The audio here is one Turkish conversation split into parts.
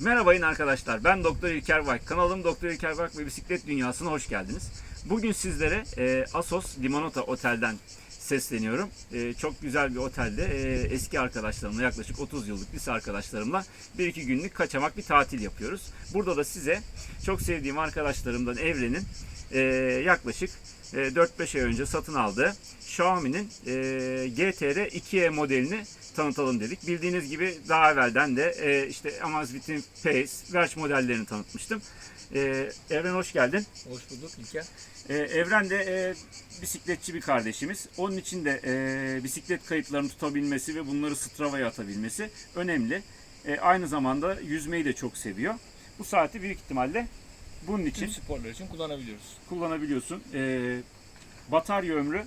Merhabayın arkadaşlar. Ben Doktor İlker Bayk. Kanalım Doktor İlker Bayk ve Bisiklet Dünyası'na hoş geldiniz. Bugün sizlere e, Asos Limonata Otel'den sesleniyorum. E, çok güzel bir otelde e, eski arkadaşlarımla yaklaşık 30 yıllık lise arkadaşlarımla bir iki günlük kaçamak bir tatil yapıyoruz. Burada da size çok sevdiğim arkadaşlarımdan Evren'in e, yaklaşık e, 4-5 ay önce satın aldığı Xiaomi'nin e, GTR 2E modelini tanıtalım dedik. Bildiğiniz gibi daha evvelden de e, işte Amazfit'in Pace, Verge modellerini tanıtmıştım. E, Evren hoş geldin. Hoş bulduk İlker. E, Evren de e, bisikletçi bir kardeşimiz. Onun için de e, bisiklet kayıtlarını tutabilmesi ve bunları Strava'ya atabilmesi önemli. E, aynı zamanda yüzmeyi de çok seviyor. Bu saati büyük ihtimalle bunun için Tüm sporlar için kullanabiliyoruz. kullanabiliyorsun. E, batarya ömrü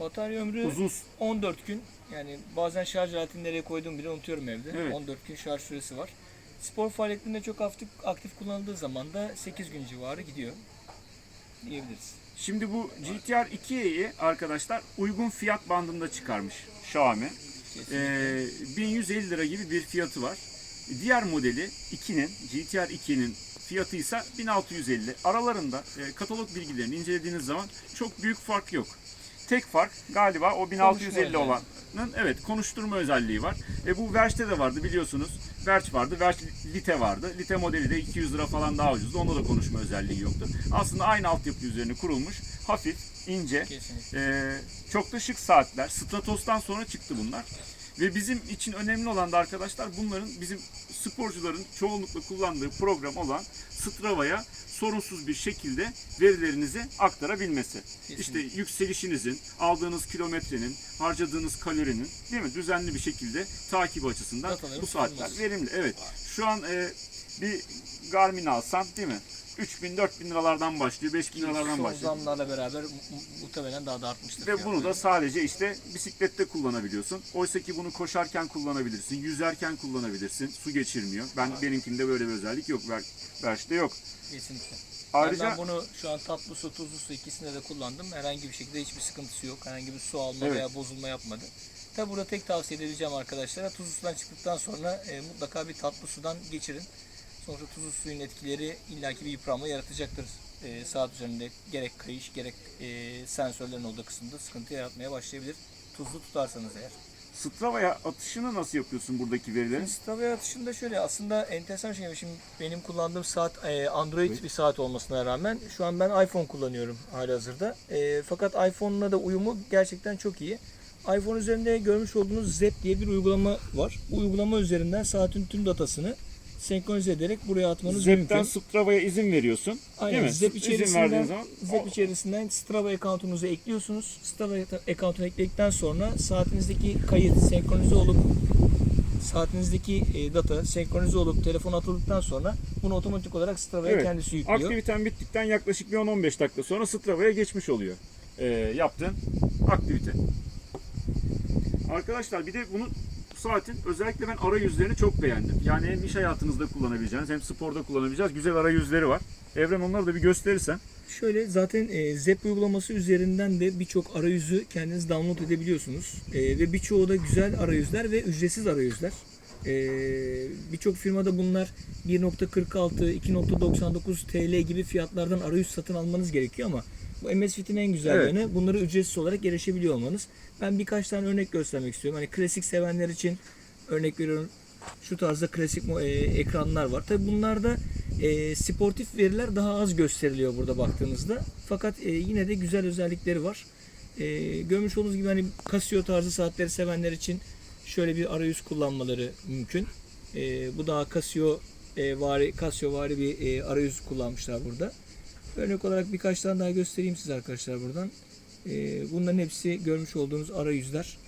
Batarya ömrü uzun 14 gün. Yani bazen şarj aletini nereye koyduğumu bile unutuyorum evde. Evet. 14 gün şarj süresi var. Spor faaliyetlerinde çok aktif, aktif kullanıldığı zaman da 8 gün civarı gidiyor diyebiliriz. Şimdi bu GTR 2'yi arkadaşlar uygun fiyat bandında çıkarmış Xiaomi. Ee, 1150 lira gibi bir fiyatı var. Diğer modeli 2'nin GTR 2'nin fiyatı ise 1650. Aralarında e, katalog bilgilerini incelediğiniz zaman çok büyük fark yok. Tek fark galiba o 1650 özelliği. olanın evet konuşturma özelliği var. E, bu Verge'de de vardı biliyorsunuz. Verge vardı. Verge Lite vardı. Lite modeli de 200 lira falan daha ucuzdu. Onda da konuşma özelliği yoktu. Aslında aynı altyapı üzerine kurulmuş. Hafif, ince, Kesinlikle. ee, çok da şık saatler. Stratos'tan sonra çıktı bunlar. Ve bizim için önemli olan da arkadaşlar bunların bizim sporcuların çoğunlukla kullandığı program olan Strava'ya sorunsuz bir şekilde verilerinizi aktarabilmesi. Kesinlikle. İşte yükselişinizin, aldığınız kilometrenin, harcadığınız kalorinin değil mi düzenli bir şekilde takip açısından Dataların bu saatler tutulması. verimli. Evet. Şu an e, bir Garmin alsan değil mi? 3000 4000 liralardan başlıyor, 5000 liralardan Son başlıyor. zamlarla beraber mu- mu- muhtemelen daha da artmıştır. Ve bunu da sadece işte bisiklette kullanabiliyorsun. Oysa ki bunu koşarken kullanabilirsin, yüzerken kullanabilirsin. Su geçirmiyor. Ben benimkinde böyle bir özellik yok. Ver, Verge'de yok. Kesinlikle. Ayrıca ben bunu şu an tatlı su, tuzlu su ikisinde de kullandım. Herhangi bir şekilde hiçbir sıkıntısı yok. Herhangi bir su alma Evet. veya bozulma yapmadı. Tabi burada tek tavsiye edeceğim arkadaşlara tuzlu sudan çıktıktan sonra e, mutlaka bir tatlı sudan geçirin. Sonuçta tuzlu suyun etkileri illaki bir yıpranma yaratacaktır. E, saat üzerinde gerek kayış gerek e, sensörlerin olduğu kısımda sıkıntı yaratmaya başlayabilir. Tuzlu tutarsanız eğer. Strava'ya atışını nasıl yapıyorsun buradaki verilerin? Strava atışında şöyle aslında enteresan şey şimdi benim kullandığım saat e, Android bir saat olmasına rağmen şu an ben iPhone kullanıyorum halihazırda. E, fakat iPhone'la da uyumu gerçekten çok iyi. iPhone üzerinde görmüş olduğunuz Zep diye bir uygulama var. Bu uygulama üzerinden saatin tüm datasını senkronize ederek buraya atmanız Zep'ten mümkün. Strava'ya izin veriyorsun. Aynen. Değil mi? Zep içerisinden, zaman Zep içerisinden Strava account'unuzu ekliyorsunuz. Strava account'unu ekledikten sonra saatinizdeki kayıt senkronize olup saatinizdeki e, data senkronize olup telefona atıldıktan sonra bunu otomatik olarak Strava'ya Evet. kendisi yüklüyor. aktiviten bittikten yaklaşık bir 10-15 dakika sonra Strava'ya geçmiş oluyor. Ee, yaptığın aktivite. Arkadaşlar bir de bunun bu saatin özellikle ben arayüzlerini çok beğendim. Yani hem iş hayatınızda kullanabileceğiniz hem sporda kullanabileceğiniz güzel arayüzleri var. Evren onları da bir gösterirsen. Şöyle zaten e, Zep uygulaması üzerinden de birçok arayüzü kendiniz download edebiliyorsunuz. E, ve birçoğu da güzel arayüzler ve ücretsiz arayüzler. E, birçok firmada bunlar 1.46, 2.99 TL gibi fiyatlardan arayüz satın almanız gerekiyor ama bu MSFit'in en güzel Evet. yanı bunları ücretsiz olarak erişebiliyor olmanız. Ben birkaç tane örnek göstermek istiyorum. Hani klasik sevenler için örnek veriyorum şu tarzda klasik e, ekranlar var. Tabi bunlarda e, sportif veriler daha az gösteriliyor burada baktığınızda. Fakat e, yine de güzel özellikleri var. E, görmüş olduğunuz gibi hani Casio tarzı saatleri sevenler için şöyle bir arayüz kullanmaları mümkün. E, bu daha Casio e, vari Casio vari bir e, arayüz kullanmışlar burada. Örnek olarak birkaç tane daha göstereyim size arkadaşlar buradan. E, bunların hepsi görmüş olduğunuz arayüzler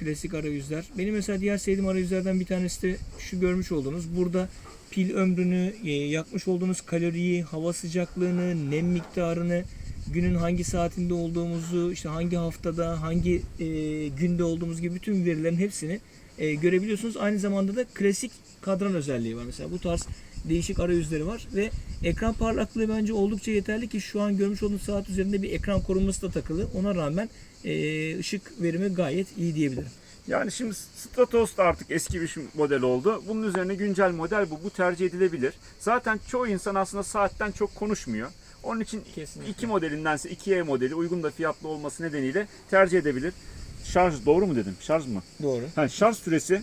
klasik arayüzler. Benim mesela diğer sevdiğim arayüzlerden bir tanesi de şu görmüş olduğunuz. Burada pil ömrünü, e, yakmış olduğunuz kaloriyi, hava sıcaklığını, nem miktarını, günün hangi saatinde olduğumuzu, işte hangi haftada, hangi e, günde olduğumuz gibi bütün verilerin hepsini e, görebiliyorsunuz. Aynı zamanda da klasik kadran özelliği var. Mesela bu tarz değişik arayüzleri var ve ekran parlaklığı bence oldukça yeterli ki şu an görmüş olduğunuz saat üzerinde bir ekran koruması da takılı. Ona rağmen e, ışık verimi gayet iyi diyebilirim. Yani şimdi Stratos da artık eski bir model oldu. Bunun üzerine güncel model bu. Bu tercih edilebilir. Zaten çoğu insan aslında saatten çok konuşmuyor. Onun için Kesinlikle. iki modelindense 2E modeli uygun da fiyatlı olması nedeniyle tercih edebilir. Şarj doğru mu dedim? Şarj mı? Doğru. Ha, şarj süresi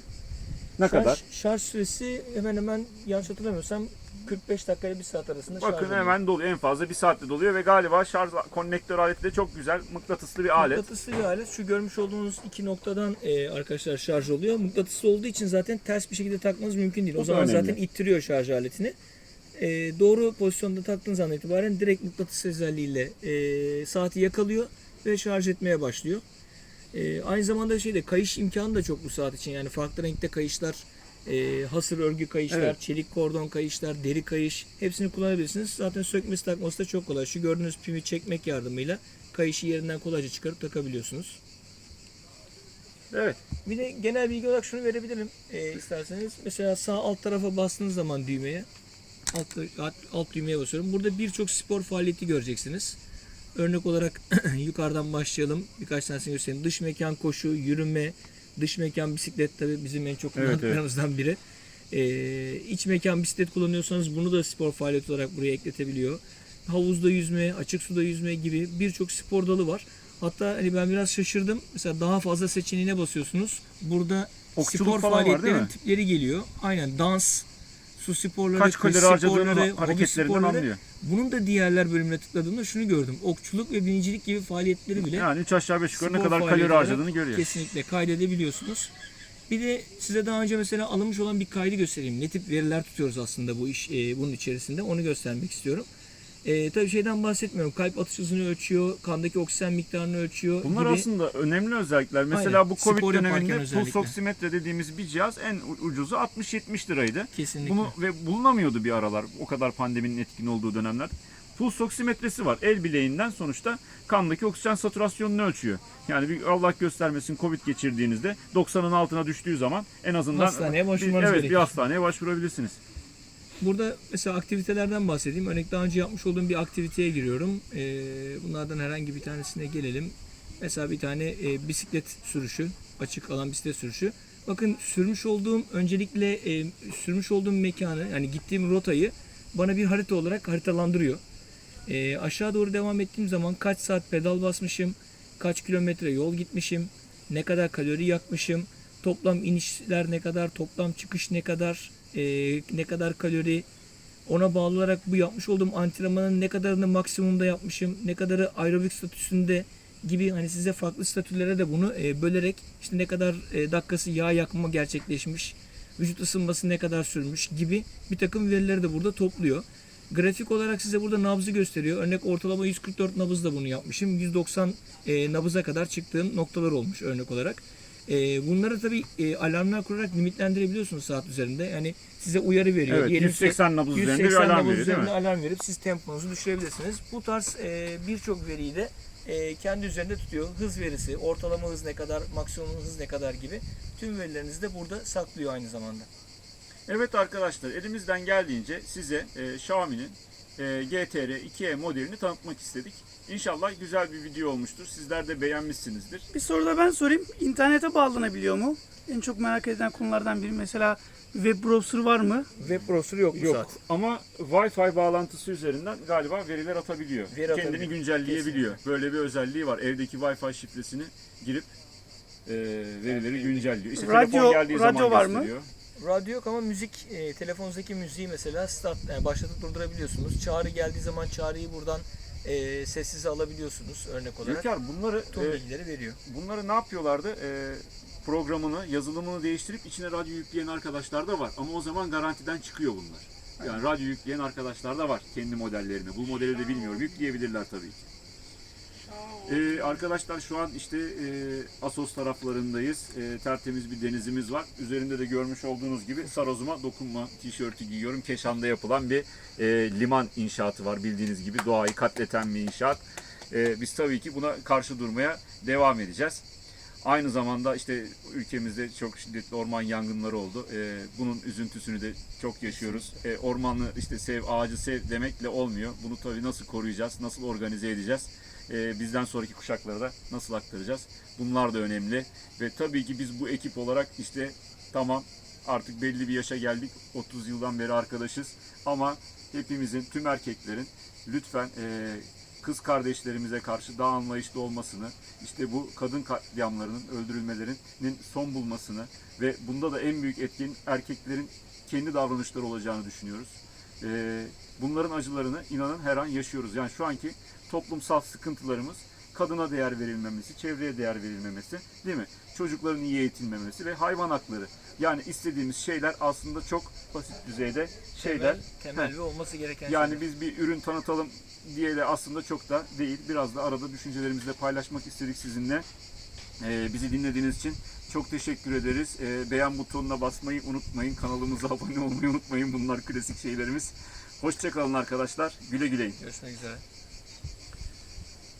ne kadar? Şarj, şarj süresi hemen hemen yanlış hatırlamıyorsam 45 dakika ile 1 saat arasında şarj Bakın oluyor. hemen doluyor. En fazla bir saatte doluyor ve galiba şarj konnektör aleti de çok güzel. Mıknatıslı bir alet. Mıknatıslı bir alet. Şu görmüş olduğunuz iki noktadan e, arkadaşlar şarj oluyor. Mıknatıslı olduğu için zaten ters bir şekilde takmanız mümkün değil. O O, zaman önemli. zaten ittiriyor şarj aletini. E, doğru pozisyonda taktığınız andan itibaren direkt mıknatıs özelliğiyle e, saati yakalıyor ve şarj etmeye başlıyor. E, aynı zamanda şeyde kayış imkanı da çok bu saat için. Yani farklı renkte kayışlar, e, hasır örgü kayışlar, Evet. çelik kordon kayışlar, deri kayış hepsini kullanabilirsiniz. Zaten sökmesi takması da çok kolay. Şu gördüğünüz pimi çekmek yardımıyla kayışı yerinden kolayca çıkarıp takabiliyorsunuz. Evet. Bir de genel bilgi olarak şunu verebilirim e, isterseniz. Mesela sağ alt tarafa bastığınız zaman düğmeye alt, alt, alt düğmeye basıyorum. Burada birçok spor faaliyeti göreceksiniz. Örnek olarak yukarıdan başlayalım. Birkaç tanesini göstereyim. Dış mekan koşu, yürüme, dış mekan bisiklet tabii bizim en çok Evet, kullandıklarımızdan biri. E, iç mekan bisiklet kullanıyorsanız bunu da spor faaliyeti olarak buraya ekletebiliyor. Havuzda yüzme, açık suda yüzme gibi birçok spor dalı var. Hatta hani ben biraz şaşırdım. Mesela daha fazla seçeneğine basıyorsunuz. Burada Okçuluk spor faaliyetlerin tipleri geliyor. Aynen dans, su sporları, Kaç kalori harcadığını hareketlerinden anlıyor. Bunun da diğerler bölümüne tıkladığımda şunu gördüm. Okçuluk ve binicilik gibi faaliyetleri bile Yani 3 aşağı 5 yukarı ne kadar kalori harcadığını görüyor. Kesinlikle kaydedebiliyorsunuz. Bir de size daha önce mesela alınmış olan bir kaydı göstereyim. Ne tip veriler tutuyoruz aslında bu iş e, bunun içerisinde. Onu göstermek istiyorum. E, tabii şeyden bahsetmiyorum. Kalp atış hızını ölçüyor, kandaki oksijen miktarını ölçüyor Bunlar gibi. aslında önemli özellikler. Mesela Aynen. bu Covid Spor döneminde pulse oksimetre dediğimiz bir cihaz en ucuzu 60-70 liraydı. Kesinlikle. Bunu ve bulunamıyordu bir aralar o kadar pandeminin etkin olduğu dönemler. Pulse oksimetresi var. El bileğinden sonuçta kandaki oksijen satürasyonunu ölçüyor. Yani bir Allah göstermesin Covid geçirdiğinizde 90'ın altına düştüğü zaman en azından Hastaneye bir, evet, bir hastaneye başvurabilirsiniz. Burada mesela aktivitelerden bahsedeyim. Örnek daha önce yapmış olduğum bir aktiviteye giriyorum. Ee, bunlardan herhangi bir tanesine gelelim. Mesela bir tane e, bisiklet sürüşü, açık alan bisiklet sürüşü. Bakın sürmüş olduğum öncelikle e, sürmüş olduğum mekanı yani gittiğim rotayı bana bir harita olarak haritalandırıyor. E, aşağı doğru devam ettiğim zaman kaç saat pedal basmışım, kaç kilometre yol gitmişim, ne kadar kalori yakmışım, toplam inişler ne kadar, toplam çıkış ne kadar, e, ne kadar kalori, ona bağlı olarak bu yapmış olduğum antrenmanın ne kadarını maksimumda yapmışım, ne kadarı aerobik statüsünde gibi hani size farklı statülere de bunu e, bölerek işte ne kadar e, dakikası yağ yakma gerçekleşmiş, vücut ısınması ne kadar sürmüş gibi bir takım verileri de burada topluyor. Grafik olarak size burada nabzı gösteriyor. Örnek ortalama 144 nabızda bunu yapmışım. 190 e, nabıza kadar çıktığım noktalar olmuş örnek olarak. E, bunları tabii e, alarmlar kurarak limitlendirebiliyorsunuz saat üzerinde. Yani size uyarı veriyor. Evet, Diyelim ki 180 nabız üzerinde bir 180 alarm nabız veriyor değil mi? alarm verip siz temponuzu düşürebilirsiniz. Bu tarz e, birçok veriyi de e, kendi üzerinde tutuyor. Hız verisi, ortalama hız ne kadar, maksimum hız ne kadar gibi tüm verilerinizi de burada saklıyor aynı zamanda. Evet arkadaşlar elimizden geldiğince size e, Xiaomi'nin e, GTR 2E modelini tanıtmak istedik. İnşallah güzel bir video olmuştur. Sizler de beğenmişsinizdir. Bir soru da ben sorayım. İnternete bağlanabiliyor mu? En çok merak edilen konulardan biri. Mesela web browser var mı? Web browser yok, bu saat. Ama Wi-Fi bağlantısı üzerinden galiba veriler atabiliyor. Veri Kendini atabiliyor. güncelleyebiliyor. Böyle bir özelliği var. Evdeki Wi-Fi şifresini girip e, verileri güncelliyor. İşte Radyo- telefon geldiği radyo zaman var mı? gösteriyor. Radyo yok ama müzik, e, telefonunuzdaki müziği mesela start, yani başlatıp durdurabiliyorsunuz. Çağrı geldiği zaman çağrıyı buradan e, sessize alabiliyorsunuz örnek olarak. Gökhan bunları Tüm e, bilgileri veriyor. bunları ne yapıyorlardı? E, programını, yazılımını değiştirip içine radyo yükleyen arkadaşlar da var. Ama o zaman garantiden çıkıyor bunlar. Yani radyo yükleyen arkadaşlar da var kendi modellerini. Bu modeli de bilmiyorum. Yükleyebilirler tabii ki. Ee, arkadaşlar şu an işte e, Asos taraflarındayız. E, tertemiz bir denizimiz var. Üzerinde de görmüş olduğunuz gibi Sarozuma dokunma tişörtü giyiyorum. Keşan'da yapılan bir e, liman inşaatı var bildiğiniz gibi. Doğayı katleten bir inşaat. E, biz tabii ki buna karşı durmaya devam edeceğiz. Aynı zamanda işte ülkemizde çok şiddetli orman yangınları oldu. E, bunun üzüntüsünü de çok yaşıyoruz. E, ormanı işte sev, ağacı sev demekle olmuyor. Bunu tabii nasıl koruyacağız, nasıl organize edeceğiz? e, bizden sonraki kuşaklara da nasıl aktaracağız? Bunlar da önemli. Ve tabii ki biz bu ekip olarak işte tamam artık belli bir yaşa geldik. 30 yıldan beri arkadaşız. Ama hepimizin, tüm erkeklerin lütfen e, kız kardeşlerimize karşı daha anlayışlı olmasını, işte bu kadın katliamlarının, öldürülmelerinin son bulmasını ve bunda da en büyük etkin erkeklerin kendi davranışları olacağını düşünüyoruz. E, bunların acılarını inanın her an yaşıyoruz. Yani şu anki toplumsal sıkıntılarımız kadına değer verilmemesi, çevreye değer verilmemesi, değil mi? Çocukların iyi eğitilmemesi ve hayvan hakları. Yani istediğimiz şeyler aslında çok basit düzeyde şeyler. Temel, temel ve olması gereken Yani şeyler. biz bir ürün tanıtalım diye de aslında çok da değil. Biraz da arada düşüncelerimizi de paylaşmak istedik sizinle. Ee, bizi dinlediğiniz için çok teşekkür ederiz. Ee, beğen butonuna basmayı unutmayın. Kanalımıza abone olmayı unutmayın. Bunlar klasik şeylerimiz. Hoşçakalın arkadaşlar. Güle güleyin. Görüşmek üzere.